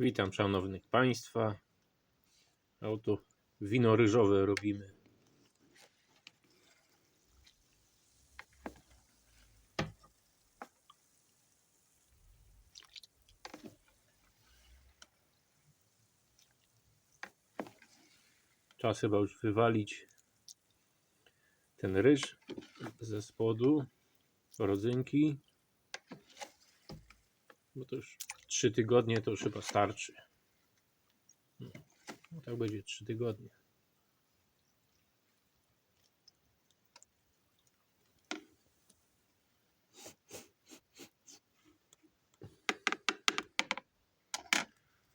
Witam szanownych Państwa. Oto wino ryżowe robimy. Czas chyba już wywalić ten ryż ze spodu, rodzynki. Bo to już 3 tygodnie to już chyba starczy. No, tak będzie 3 tygodnie.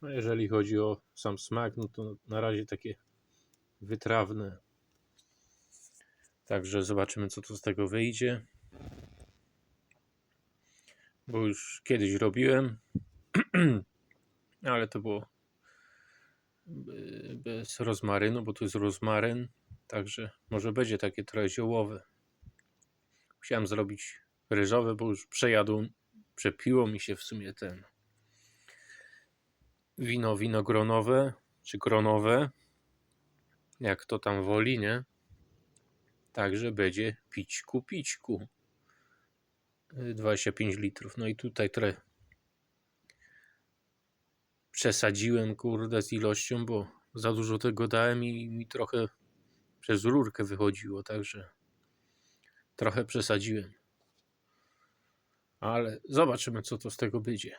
No jeżeli chodzi o sam smak, no to na razie takie wytrawne. Także zobaczymy, co tu z tego wyjdzie. Bo już kiedyś robiłem, ale to było be- bez rozmarynu, bo tu jest rozmaryn. Także może będzie takie trochę ziołowe. Chciałem zrobić ryżowe, bo już przejadłem, przepiło mi się w sumie ten wino winogronowe, czy gronowe, jak to tam woli, nie? Także będzie pićku, pićku. Y, 25 litrów. No i tutaj trochę przesadziłem, kurde, z ilością, bo za dużo tego dałem i mi trochę przez rurkę wychodziło, także trochę przesadziłem. Ale zobaczymy, co to z tego będzie.